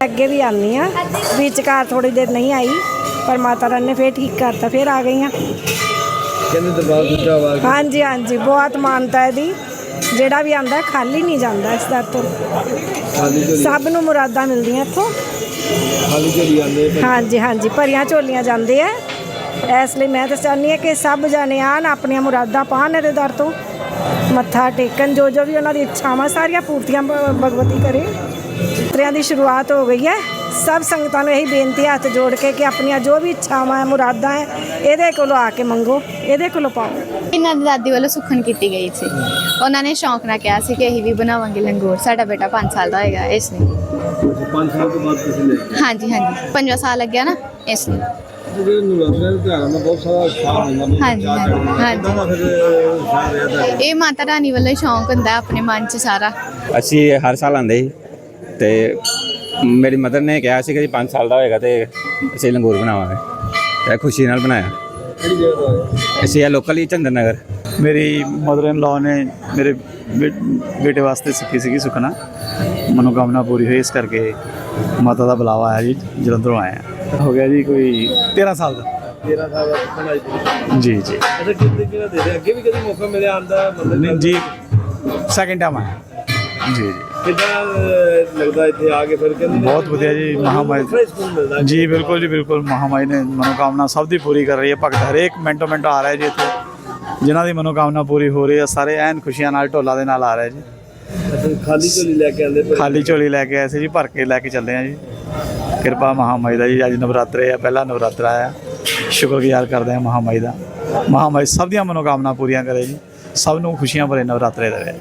ਅੱਗੇ ਵੀ ਆਉਂਦੀ ਆ ਵਿਚਕਾਰ ਥੋੜੀ ਦੇਰ ਨਹੀਂ ਆਈ ਪਰ ਮਾਤਾ ਰਾਣੀ ਨੇ ਫੇਰ ਠੀਕ ਕਰਤਾ ਫੇਰ ਆ ਗਈ ਆ ਕਹਿੰਦੇ ਦਰਬਾਰ ਦੂਜਾ ਵਾ ਹਾਂਜੀ ਹਾਂਜੀ ਬਹੁਤ ਮਾਨਤਾ ਹੈ ਦੀ ਜਿਹੜਾ ਵੀ ਆਂਦਾ ਖਾਲੀ ਨਹੀਂ ਜਾਂਦਾ ਇਸ ਦਰ ਤੋਂ। ਖਾਲੀ ਝੋਲੀ। ਸਭ ਨੂੰ ਮੁਰਾਦਾਂ ਮਿਲਦੀਆਂ ਇੱਥੋਂ। ਖਾਲੀ ਝੋਲੀ ਫਿਰ ਹਾਂਜੀ ਹਾਂਜੀ ਭਰੀਆਂ ਝੋਲੀਆਂ ਜਾਂਦੇ ਆ। ਇਸ ਲਈ ਮੈਂ ਤਾਂ ਚਾਹੁੰਦੀ ਹਾਂ ਕਿ ਸਭ ਜਾਣੇ ਆਣ ਆਪਣੀਆਂ ਮੁਰਾਦਾਂ ਪਾਣ ਇਹਦੇ ਦਰ ਤੋਂ। ਮੱਥਾ ਟੇਕਣ ਜੋ ਜੋ ਵੀ ਉਹਨਾਂ ਦੀ ਇੱਛਾਵਾਂ ਸਾਰੀਆਂ ਪੂਰਤੀਆਂ ਭਗਵਤੀ ਕਰੇ। ਤਰਿਆਂ ਦੀ ਸ਼ੁਰੂਆਤ ਹੋ ਗਈ ਹੈ। ਸਭ ਸੰਗਤਾਂ ਨੂੰ ਇਹੀ ਬੇਨਤੀ ਹੈ ਹੱਥ ਜੋੜ ਕੇ ਕਿ ਆਪਣੀਆਂ ਜੋ ਵੀ ਇੱਛਾਵਾਂ ਹੈ ਮੁਰਾਦਾਂ ਹੈ ਇਹਦੇ ਕੋਲੋਂ ਆ ਕੇ ਮੰਗੋ ਇਹਦੇ ਕੋਲੋਂ ਪਾਓ। ਇਹਨਾਂ ਦੀ ਦਾਦੀ ਵੱਲੋਂ ਸੁਖਨ ਕੀਤੀ ਗਈ ਸੀ। ਉਹਨਾਂ ਨੇ ਸ਼ੌਂਕ ਨਾਲ ਕਿਹਾ ਸੀ ਕਿ ਅਸੀਂ ਵੀ ਬਣਾਵਾਂਗੇ ਲੰਗੋਰ। ਸਾਡਾ ਬੇਟਾ 5 ਸਾਲ ਦਾ ਹੋਏਗਾ ਇਸ ਲਈ ਪੰਜ ਸਾਲ ਤੋਂ ਬਾਅਦ ਤੁਸੀਂ ਲੈ ਕੇ ਹਾਂਜੀ ਹਾਂਜੀ। ਪੰਜਵਾਂ ਸਾਲ ਲੱਗਿਆ ਨਾ ਇਸ ਲਈ ਜਿਹੜੇ ਨਵਰਾਤਰੇ ਦੇ ਤਿਉਹਾਰਾਂ ਦਾ ਬਹੁਤ ਸਾਰਾ ਉਤਸ਼ਾਹ ਹੁੰਦਾ ਮਤਲਬ ਹਾਂਜੀ, ਚਾਅ ਚੜ੍ਹਦਾ। ਹਾਂਜੀ। ਕਿੱਦਾਂ ਦਾ ਫਿਰ ਅਹ, ਉਤਸ਼ਾਹ ਰਿਹਾ ਤੁਹਾਡਾ? ਇਹ ਮਾਤਾ ਰਾਣੀ ਵੱਲੋਂ ਸ਼ੌਂਕ ਹੁੰਦਾ ਆਪਣੇ ਮਨ 'ਚ ਸਾਰਾ ਅਸੀਂ ਹਰ ਸਾਲ ਆਉਂਦੇ ਸੀ ਤੇ ਮੇਰੀ ਮਦਰ ਨੇ ਕਿਹਾ ਸੀ ਕਿ ਜੀ 5 ਸਾਲ ਦਾ ਹੋਏਗਾ ਤੇ ਅਸੀਂ ਲੰਗੂਰ ਬਣਾਵਾਂਗੇ ਤੇ ਖੁਸ਼ੀ ਨਾਲ ਬਣਾਇਆ ਅਸੀਂ ਇਹ ਲੋਕਲ ਹੀ ਚੰਦਰ ਨਗਰ ਮੇਰੀ ਮਦਰ ਇਨ ਲਾਅ ਨੇ ਮੇਰੇ ਬੇਟੇ ਵਾਸਤੇ ਸਿੱਖੀ ਸੀਗੀ ਸੁਖਨਾ। ਮਨੋਕਾਮਨਾ ਪੂਰੀ ਹੋਈ ਇਸ ਕਰਕੇ ਮਾਤਾ ਦਾ ਬੁਲਾਵਾ ਆਇਆ ਜੀ ਜਲੰਧਰੋਂ ਆਏ ਆ ਹੋ ਗਿਆ ਜੀ ਕੋਈ 13 ਸਾਲ ਦਾ। 13 ਸਾਲ ਦਾ ਤੁਸੀਂ ਜੀ ਜੀ। ਅੱਛਾ ਕਿੰਨੇ ਕਿਹਨਾਂ ਦੇ ਰਹੇ? ਅੱਗੇ ਵੀ ਕਦੀ ਮੌਕਾ ਮਿਲਿਆ ਆਂਦਾ ਮਤਲਬ ਜੀ ਸੈਕਿੰਡ ਟਾਈਮ ਆਇਆ ਜੀ ਜੀ। ਕਿੱਦਾਂ ਅਹ, ਲੱਗਦਾ ਇੱਥੇ ਆ ਕੇ ਫਿਰ ਕਹਿੰਦੇ ਨੇ ਬਹੁਤ ਵਧੀਆ ਜੀ, ਮਹਾਮਾਈ- ਜੀ ਬਿਲਕੁਲ ਜੀ ਬਿਲਕੁਲ। ਮਹਾਮਾਈ ਨੇ ਮਨੋਕਾਮਨਾ ਸਭ ਦੀ ਪੂਰੀ ਕਰ ਰਹੀ ਹੈ। ਭਗਤ ਹਰੇਕ ਮਿੰਟੋ ਮਿੰਟ ਆ ਰਿਹਾ ਜੀ ਇੱਥੇ। ਜਿਨ੍ਹਾਂ ਦੀ ਮਨੋਕਾਮਨਾ ਪੂਰੀ ਹੋ ਰਹੀ ਹੈ ਸਾਰੇ ਐਨ ਖੁਸ਼ੀਆਂ ਨਾਲ ਢੋਲਾ ਦੇ ਨਾਲ ਆ ਰਹੇ ਜੀ। ਖਾਲੀ ਝੋਲੀ ਲੈ ਕੇ ਆਂਦੇ ਖਾਲੀ ਝੋਲੀ ਲੈ ਕੇ ਆਏ ਸੀ ਜੀ ਭਰ ਕੇ ਲੈ ਕੇ ਚੱਲੇ ਆ ਜੀ। ਕਿਰਪਾ ਮਹਾਮਾਈ ਦਾ ਜੀ ਅੱਜ ਨਵਰਾਤਰੇ ਆ ਪਹਿਲਾ ਨਵਰਾਤਰਾ ਆ। ਸ਼ੁਕਰਗੁਜ਼ਾਰ ਕਰਦੇ ਆ ਮਹਾਮਾਈ ਦਾ। ਮਹਾਮਾਈ ਸਭ ਦੀਆਂ ਮਨੋਕਾਮਨਾ ਪੂਰੀਆਂ ਕਰੇ ਜੀ ਸਭ ਨੂੰ ਖੁਸ਼ੀਆਂ ਭਰੇ ਨਵਰਾਤਰੇ ਦੇਵੇ